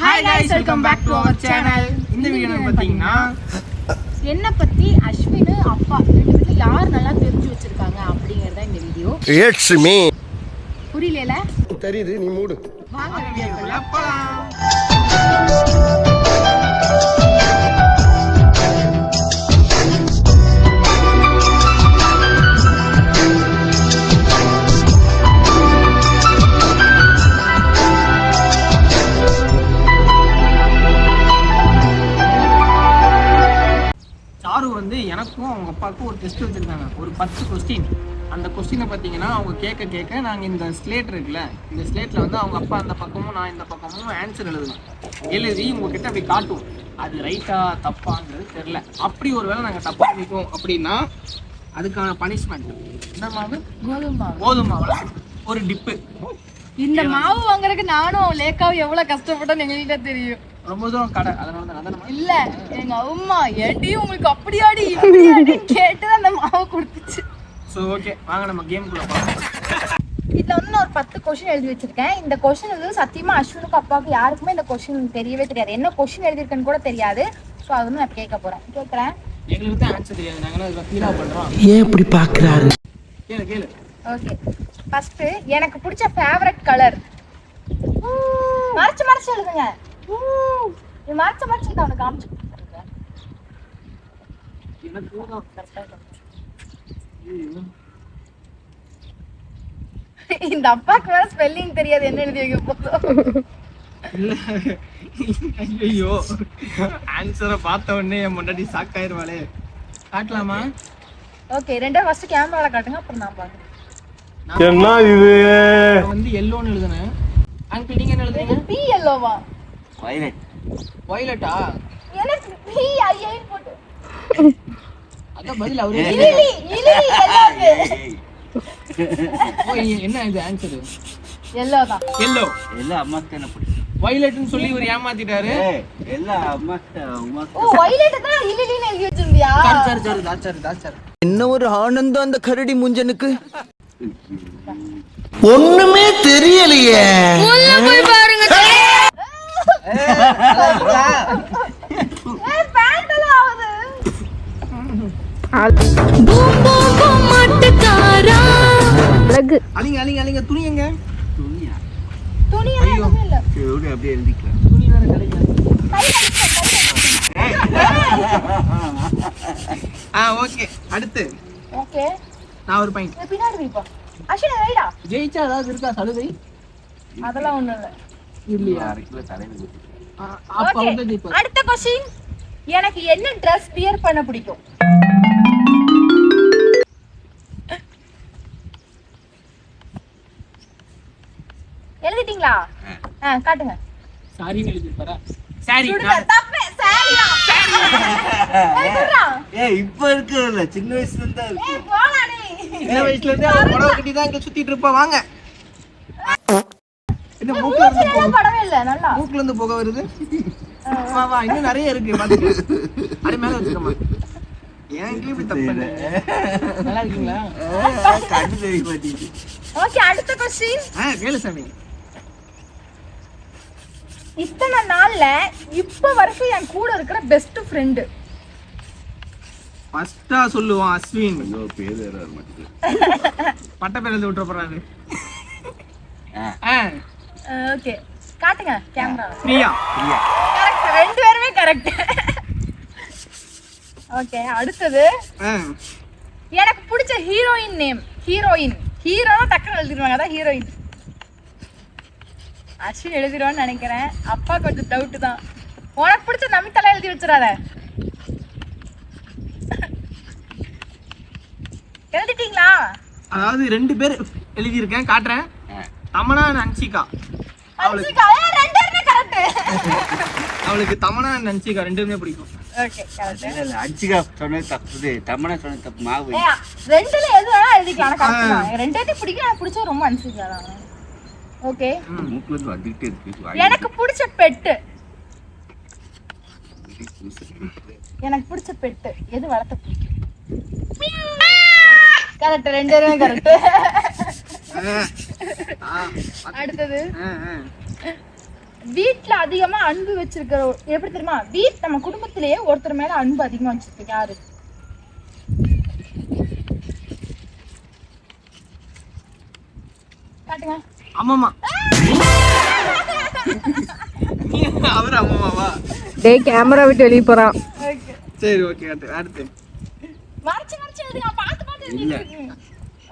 Hi guys welcome back to our channel இந்த video பார்த்தீங்கன்னா என்ன பத்தி அஸ்வின் அப்பா ரெண்டு பேர்ல யார் நல்லா தெரிஞ்சு வச்சிருக்காங்க அப்படிங்கறத இந்த வீடியோ இட்ஸ் மீ புரியல தெரியுது நீ மூடு. வாங்க வீடியோக்குள்ள போலாம். அப்பாவுக்கும் ஒரு டெஸ்ட் வச்சுருக்காங்க. ஒரு பத்து கொஸ்டின் அந்த கொஸ்டினை பார்த்தீங்கன்னா அவங்க கேட்க கேட்க நாங்கள் இந்த ஸ்லேட் இருக்குல்ல இந்த ஸ்லேட்டில் வந்து அவங்க அப்பா அந்த பக்கமும் நான் இந்த பக்கமும் ஆன்சர் எழுதணும் எழுதி உங்ககிட்ட அப்படி காட்டுவோம். அது ரைட்டா தப்பாங்கிறது தெரில அப்படி ஒரு வேளை நாங்கள் தப்பாக நிற்கும் அப்படின்னா அதுக்கான பனிஷ்மெண்ட் என்ன மாவு? கோதுமை மாவு. கோதுமை மாவுல ஒரு டிப்பு இந்த மாவு வாங்குறதுக்கு நானும் லேக்காவும் எவ்வளவு கஷ்டப்பட்டோம்னு எங்ககிட்ட தெரியும். ரொம்ப தூரம் கடை. அதனால தான் அதான் இல்ல எங்க அம்மா ஏடி உங்களுக்கு அப்படியாடி இப்படியாடி கேட்டு தான் அந்த மாவு கொடுத்துச்சு. ஸோ ஓகே வாங்க நம்ம கேமுக்குள்ளே போகலாம் இதுல வந்து நான் ஒரு பத்து கொஸ்டின் எழுதி வச்சிருக்கேன். இந்த கொஸ்டின் வந்து சத்தியமா அஸ்வினுக்கு அப்பாவுக்கு யாருக்குமே இந்த கொஸ்டின் தெரியவே தெரியாது. என்ன கொஸ்டின் எழுதியிருக்கேன்னு கூட தெரியாது. ஸோ அது வந்து நான் கேட்க போறேன். கேட்கறேன் எங்களுக்கு தான் ஆன்சர் தெரியாது. நாங்கள் அதில் ஃபீலாக பண்ணுறோம் ஏன் இப்படி பாக்குறாரு? கேளு கேளு. ஓகே ஃபர்ஸ்ட் எனக்கு பிடிச்ச ஃபேவரட் கலர் மறைச்சு மறைச்சு எழுதுங்க. மறைச்சு மறைச்சு அவனுக்கு காமிச்சு. இந்த அப்பாக்கு வேற ஸ்பெல்லிங் தெரியாது என்ன எழுதி வைக்க போதும் இல்ல. ஐயோ ஆன்சரை பார்த்த உடனே என் முன்னாடி ஷாக் ஆயிருவாளே. காட்டலாமா? ஓகே ரெண்டே ஃபர்ஸ்ட் கேமரால காட்டுங்க அப்புறம் நான் பாக்குறேன் என்ன இது? நான் வந்து எல்லோன்னு எழுதுனேன். அங்கிள் நீங்க என்ன எழுதுறீங்க பி எல்லோவா வயலட்டா எனக்கு பி ஐஐ போட்டு. அதான் பதில் அவரே இலிலி இலிலி எல்லோவு ஓ, என்ன இது ஆன்சர் எல்லோ தான். எல்லோ எல்லாம் அம்மாக்கு தானே பிடிக்கும். வயலட்னு சொல்லி இவர் ஏமாத்திட்டாரு. எல்லாம் அம்மாக்கு அம்மாக்கு. ஓ வயலட் தான் இலிலின்னு எழுதி வச்சிருந்தியா? சரி சரி சரி தாச்சாரு தாச்சாரு என்ன ஒரு ஆனந்தம் அந்த கரடி முஞ்சனுக்கு? ஒண்ணுமே தெரியலையே. ஆகுது அழிங்க அழிங்க அழிங்க. துணி எங்க? துணியா? துணி அப்படியே எழுதிக்கலாம். துணி வேற கிடைக்காது ஆ ஓகே. அடுத்து. ஓகே. நான் ஒரு பையன் இது பின்னாடி வைப்பா ரைடா ஜெயிச்சா ஏதாவது இருக்கா சலுகை? அதெல்லாம் ஒண்ணும் இல்ல. இல்லையா? அடுத்த கொஸ்டின் எனக்கு என்ன Dress வியர் பண்ண பிடிக்கும்? எழுதிட்டீங்களா? ஆ. காட்டுங்க. எழுதிருப்பாரா சாரி தப்பு ஏய் இப்ப இருக்கிறதுல சின்ன வயசுல இருந்தா இருக்கு. ஏய் போடா நீ சின்ன வயசுல இருந்தே புடவை கட்டி தான் இங்க சுத்திட்டு இருப்பா வாங்க. என்ன மூக்குல இருந்து படவே இல்ல நல்லா. மூக்குல இருந்து புகை வருது. வா வா இன்னும் நிறைய இருக்கு பாத்துக்க அடி மேல வச்சுக்கோமா ஏன் இப்படி தப்பு பண்ண? நல்லா இருக்கீங்களா? ஏய், கண்ணு தெரிய மாட்டேங்குது ஓகே அடுத்த கொஸ்டின் ஆ கேளு சாமி. இத்தனை நாள்ல இப்ப வரைக்கும் என் கூட இருக்கிற பெஸ்ட் ஃப்ரெண்டு ஃபர்ஸ்டா சொல்லுவான் அஸ்வின். ஐயோ பேர் வேற மாட்டேங்குது. பட்ட விட்டுற போறாரு. ஆ. ஓகே காட்டுங்க கேமரா பிரியா. பிரியா. கரெக்ட் ரெண்டு பேருமே கரெக்ட் ஓகே அடுத்தது. எனக்கு பிடிச்ச ஹீரோயின் நேம் ஹீரோயின் ஹீரோ டக்குன்னு எழுதிடுவாங்க அதான் ஹீரோயின் அஸ்வின் எழுதிடுவான்னு நினைக்கிறேன். அப்பா கொஞ்சம் டவுட் தான். உனக்கு பிடிச்ச நமித்தெல்லாம் எழுதி வச்சிடாத. எழுதிட்டீங்களா? அதாவது ரெண்டு பேர் எழுதியிருக்கேன் காட்டுறேன். தமனா நன்சிகா அவளுக்கு தமனா நன்சிகா ரெண்டு பேருமே பிடிக்கும். ஓகே கரெக்ட் இல்ல, இல்ல, அஞ்சுக்கா சொன்னது தப்பு. தம்மனா சொன்னது தப்பு மாவு. ரெண்டுல எது வேணா எழுதிக்கலாம். பிடிக்கும் எனக்கு பிடிச்ச ரொம்ப அன்சிகா தான். ஓகே மூக்குல இருந்து வந்துகிட்டே இருக்கு வாய். எனக்கு பிடிச்ச பெட்டு. எனக்கு பிடிச்ச பெட்டு. எது வளர்த்த பிடிக்கும்? கரெக்ட் ரெண்டு பேருமே கரெக்ட் அடுத்தது. வீட்ல அதிகமா அன்பு வச்சிருக்கிற எப்படி தெரியுமா? வீட் நம்ம குடும்பத்திலேயே ஒருத்தர் மேல அன்பு அதிகமா வச்சிருக்கு யாரு? காட்டுங்க. அம்மாமா அவர் அம்மாவா டே கேமரா விட்டு வெளியே போறான். சரி ஓகே அடுத்து மறைச்சு மறைச்சு எழுதுங்க. பார்த்து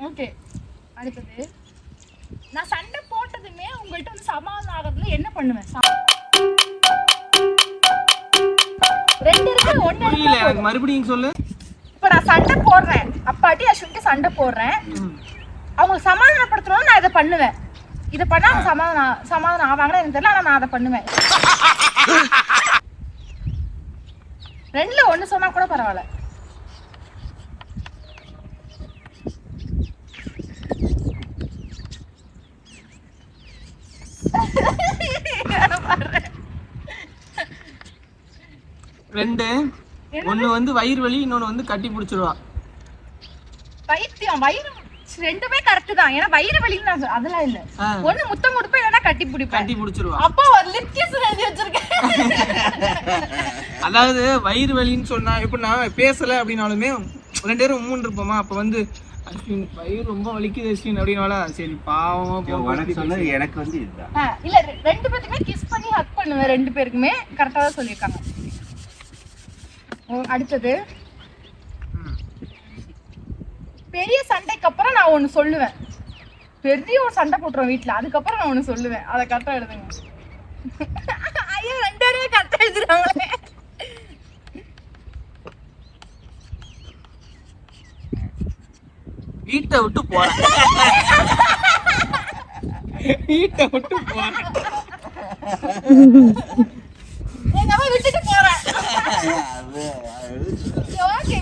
ஓகே. அடுத்தது. நான் சண்டை போட்டதுமே உங்கள்கிட்ட வந்து சமாதானம் ஆகிறதுல என்ன பண்ணுவேன்? ரெண்டு இருக்கு ஒண்ணு புரியல எனக்கு மறுபடியும் சொல்லு. இப்ப நான் சண்டை போடுறேன். அப்பாட்டி அஸ்வின்க்கு சண்டை போடுறேன். அவங்க சமாதானப்படுத்தணும்னு நான் இதை பண்ணுவேன். இதை பண்ணா அவங்க சமாதானம் சமாதானம் ஆவாங்கன்னு எனக்கு தெரியல ஆனா நான் அதை பண்ணுவேன். ரெண்டுல ஒண்ணு சொன்னா கூட பரவாயில்ல. ரெண்டு ஒண்ணு வந்து வயிறு வலி இன்னொன்னு வந்து கட்டி பிடிச்சிருவா. பைத்தியம் வயிறு ரெண்டுமே கரெக்ட் தான். ஏன்னா வயிறு வலின்னு நான் சொ- அதெல்லாம் இல்ல. ஒண்ணு முத்தம் கொடுப்பேன் இல்லைன்னா கட்டி பிடிப்பேன். கட்டி பிடிச்சிருவா. அப்பா ஒரு லிப் கிஸ் எழுதி வச்சிருக்கேன். அதாவது வயிறு வலின்னு சொன்னா இப்ப நான் பேசல அப்படின்னாலுமே ரெண்டு பேரும் மூணு இருப்போமா? அப்ப வந்து அஸ்வின் வயிறு ரொம்ப வலிக்குது அஸ்வின் அப்படின்னால சரி பாவமா போ, உனக்கு போ, சொன்னது எனக்கு வந்து இதுதான். ஆ, இல்ல ரெ- ரெண்டு பேத்துக்குமே கிஸ் பண்ணி ஹக் பண்ணுவேன் ரெண்டு பேருக்குமே. கரெக்டா தான் சொல்லியிருக்காங்க. அடுத்தது. பெரிய சண்டைக்கு அப்புறம் நான் ஒண்ணு சொல்லுவேன். பெரிய ஒரு சண்டை போட்டுருவேன் வீட்ல. அதுக்கப்புறம் நான் ஒண்ணு சொல்லுவேன். அதை கரெக்டா எழுதுங்க. ஐயோ ரெண்டு பேருமே கரெக்டா எழுதுறாங்களே. வீட்டை விட்டு போறேன் வீட்டை விட்டு போறேன் எங்க அம்மா விட்டுட்டு போறேன்.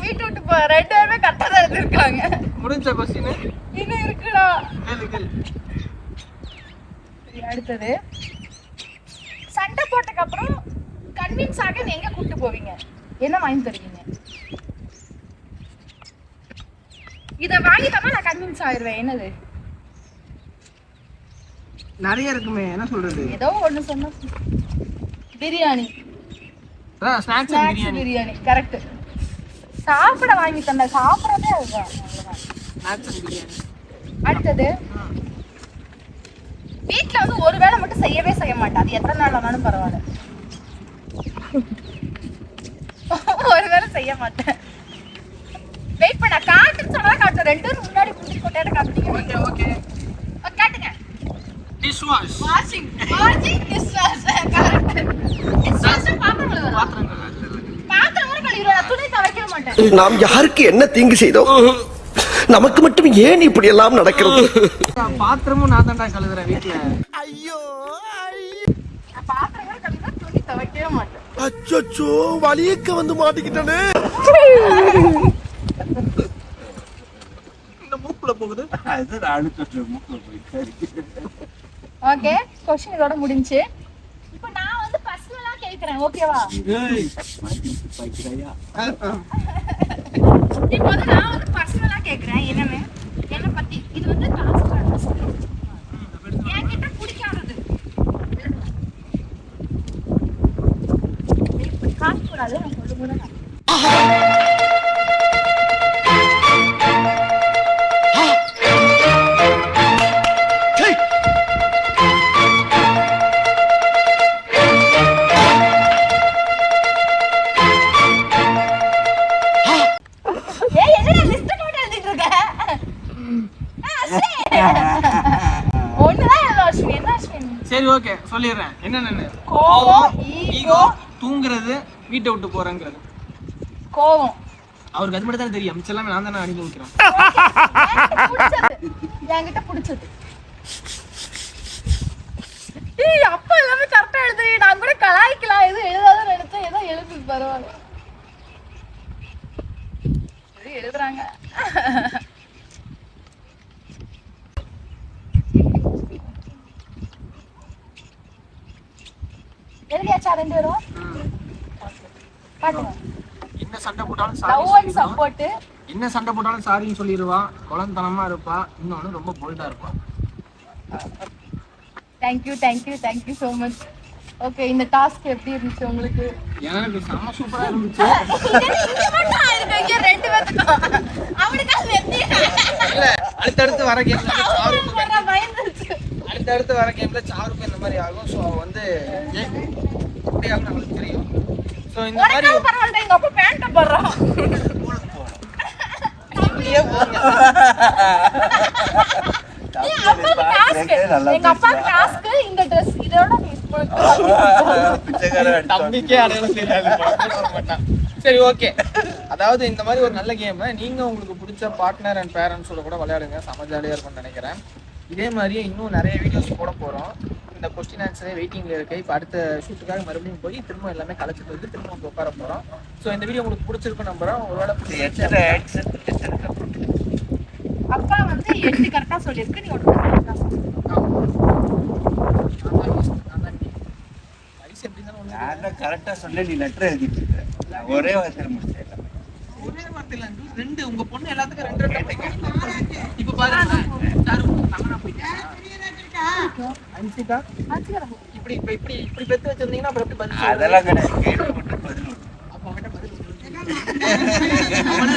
வீட்டு விட்டு போறேன் ரெண்டு பேருமே கரெக்டா தான் முடிஞ்ச கொஸ்டின் இன்னும் இருக்குடா. அடுத்தது. சண்டை போட்டதுக்கு அப்புறம் கன்வின்ஸ் ஆக நீ எங்க கூட்டு போவீங்க? என்ன வாங்கி தருவீங்க? இத வாங்கி தரமா நான் கன்வின்ஸ் ஆயிருவேன். என்னது? நிறைய இருக்குமே என்ன சொல்றது? ஏதோ ஒண்ணு சொன்ன. ஸ்நாக்ஸ் பிரியாணி. பிரியாணி கரெக்ட் சாப்பிட வாங்கி தந்த சாப்பிடறதே அதுதான் அடுத்தது வீட்ல வந்து ஒரு வேளை மட்டும் செய்யவே செய்ய மாட்டேன் அது எத்தனை நாள் ஆனாலும் பரவாயில்ல. ஒரு வேளை செய்ய மாட்டேன். வெயிட் பண்ண காட்டுன்னு சொன்னா காட்டு ரெண்டு பேரும் முன்னாடி முந்தி கொட்டையாட காட்டுறீங்க ஓகே ஓகே காட்டுங்க. Dish wash washing washing dish wash correct dish wash பாத்திரம் கழுவுறதா பாத்திரங்கள் பாத்திரம் கூட கழுவிடுவேன் நான் துணி துவைக்க மாட்டேன் நாம் யாருக்கு என்ன தீங்கு செய்தோம் நமக்கு மட்டும் ஏன் இப்படி எல்லாம் நடக்கிறது? பாத்திரமும் நான் தான்டா கழுவுறேன் வீட்டுல மாட்டேன். அச்சோ வலியக்க வந்து மாட்டிக்கிட்டானே. இந்த மூக்குல போகுது. அது சொல்றேன் மூக்கில் போயிட்டு ஓகே கொஸ்டின் இதோட முடிஞ்சு. இப்போ நான் வந்து பர்சனலா கேக்குறேன் ஓகேவா பாய்க்கிறாயா இப்போ வந்து நான் வந்து பர்சனலா கேக்குறேன். என்னன்னு? என்ன பத்தி? இது வந்து காசு என்கிட்ட பிடிக்காதது. காசு கூடாது நான் சொல்லும் போது சரி ஓகே சொல்லிடுறேன். என்னென்ன கோவம், ஈகோ. தூங்குறது வீட்டை விட்டு போறேங்கிறது. கோவம். அவருக்கு அது மட்டும் தான் தெரியும். மிச்சம் எல்லாமே நான் தானே அனுபவிக்கிறேன் பிடிச்சது என்கிட்ட பிடிச்சது. ஏய் அப்பா எல்லாமே கரெக்டா எழுது நான் கூட கலாய்க்கலாம். எதுவும் எழுதாத நினைச்சேன் ஏதோ எழுது பரவாயில்ல. எழுதுறாங்க. ரெண்டு பேரும். என்ன சண்டை போட்டாலும் சாரி சப்போர்ட் என்ன சண்டை போட்டாலும் சாரின்னு சொல்லிடுவா குழந்தனமா இருப்பா இன்னொன்னு ரொம்ப போல்டா இருப்பா thank you thank you thank you so much okay இந்த டாஸ்க் எப்படி இருந்துச்சு உங்களுக்கு? எனக்கு செம்ம சூப்பரா இருந்துச்சு. ரெண்டு பேத்துக்கும். அடுத்தடுத்து வர கேம்ல. அடுத்தடுத்து வர கேம்ல சாருக்கு இந்த மாதிரி ஆகும். ஸோ வந்து ஆகும் நம்மளுக்கு தெரியும். ஸோ இந்த மாதிரி பரவாயில்ல, எங்க அப்பா பேண்ட்டை போடுறான். இப்படியே போங்க. எங்க இந்த இதோட தம்பிக்கே அடையாளம் தெரியாது. சரி ஓகே அதாவது இந்த மாதிரி ஒரு நல்ல கேம் நீங்க உங்களுக்கு பிடிச்ச பார்ட்னர் அண்ட் பேரண்ட்ஸோட கூட விளையாடுங்க. செம ஜாலியா இருக்கும்னு நினைக்கிறேன். இதே மாதிரியே இன்னும் நிறைய வீடியோஸ் போட போறோம். இந்த கொஸ்டின் ஆன்சரே வெயிட்டிங்ல இருக்கு. இப்போ அடுத்த ஷூட்டுக்காக மறுபடியும் போய் திரும்ப எல்லாமே கலைச்சிட்டு வந்து திரும்ப வந்து உட்கார போறோம். ஸோ இந்த வீடியோ உங்களுக்கு பிடிச்சிருக்கும் நம்புறோம் ஆக்சன் எத்தனை அப்பா வந்து எட்டு கரெக்டா சொல்லியிருக்கு. நீ ஒன்று ஆ சொல்லு. நீ லெட்டர் எழுதிட்டு இருக்க. ஒரே வார்த்தையில முடிச்சேன் எல்லாமே. ஒரே வார்த்தையில ரெண்டு. உங்க பொண்ணு எல்லாத்துக்கும் ரெண்டு ரெண்டு. இப்ப பாருங்க. சாரு, தமன்னா போயிட்டா? அன்சிகா அச்சுக்கிறேன். இப்படி இப்ப இப்படி இப்படி பெத்து வச்சிருந்தீங்கன்னா அப்புறம் எப்படி பதில்? அதெல்லாம் கிடையாது.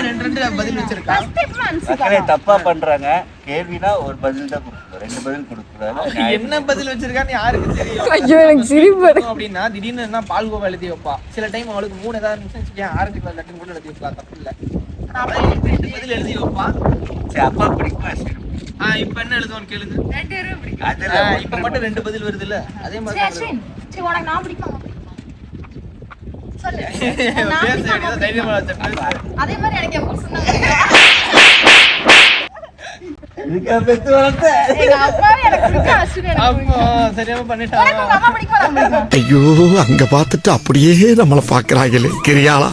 ரெண்டு ரெண்டு பதில் தான். தப்பா பண்றாங்க. கேள்வினா ஒரு பதில் தான் கொடுக்கணும் ரெண்டு பதில் அவன் என்ன பதில் வச்சிருக்கான்னு யாருக்கு தெரியும்? சிரிப்பு. அப்படின்னா திடீர்னு என்ன பால் கோவா எழுதி வைப்பா. சில டைம் அவளுக்கு மூணு ஏதாவது இருந்துச்சுன்னு வச்சுக்கோயேன், ஆரஞ்சு கலர் லெட்டர் கூட எழுதி வைக்கலாம் தப்பு இல்ல. பதில் எழுதி வைப்பா. சரி, அப்பா பிடிக்குமா சரி. ஆ, இப்ப என்ன எழுதுவான்னு கேளுங்க. இப்ப மட்டும் ரெண்டு பதில் வருது இல்ல? அதே மாதிரி சரி, உனக்கு நான் பிடிக்குமா. அதே எனக்கு. இதுக்கா பெத்து வளர்த்த? ஐயோ அங்க பார்த்துட்டு அப்படியே நம்மள பாக்குறாங்களே கிரியாளா.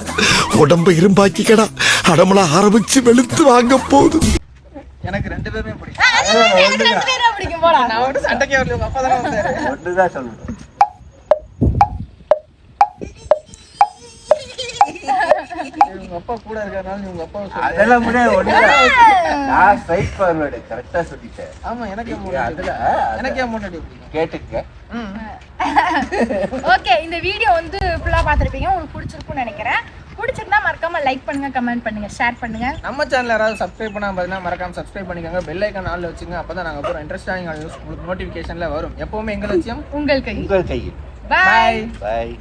உடம்ப இரும்பாக்கிக்கடா. அடமள ஆரம்பிச்சு வெளுத்து வாங்க போகுது எனக்கு ரெண்டு பேருமே பிடிக்கும். நான் மட்டும் சண்டைக்கே வரல உங்க அப்பா தானே வந்தாரு. ஒண்ணுதான் உங்க அப்பா கூட இருக்கறனால நீ உங்க அப்பா அதெல்லாம் முடியாது ஒண்ணுதான் நான் ஸ்ட்ரைட் ஃபார்வர்டு கரெக்டா சொல்லிட்டேன். ஆமா எனக்கு என் அதுல? எனக்கு என் முன்னாடி கேட்டுக்க. ஓகே இந்த வீடியோ வந்து ஃபுல்லா பார்த்திருப்பீங்க. உங்களுக்கு பிடிச்சிருக்கும்னு நினைக்கிறேன். பிடிச்சிருந்தா மறக்காம லைக் பண்ணுங்க கமெண்ட் பண்ணுங்க ஷேர் பண்ணுங்க. நம்ம சேனல் யாராவது சப்ஸ்கிரைப் பண்ணாம பார்த்தீங்கன்னா மறக்காம சப்ஸ்கிரைப் பண்ணிக்கோங்க. பெல் ஐக்கான் ஆல்ல வச்சுங்க. அப்பதான் நாங்க போற இன்ட்ரெஸ்டான நியூஸ் உங்களுக்கு நோட்டிஃபிகேஷன்ல வரும். எப்பவுமே எங்க லட்சியம்? உங்கள் கை. உங்கள் கையில் பாய் பாய்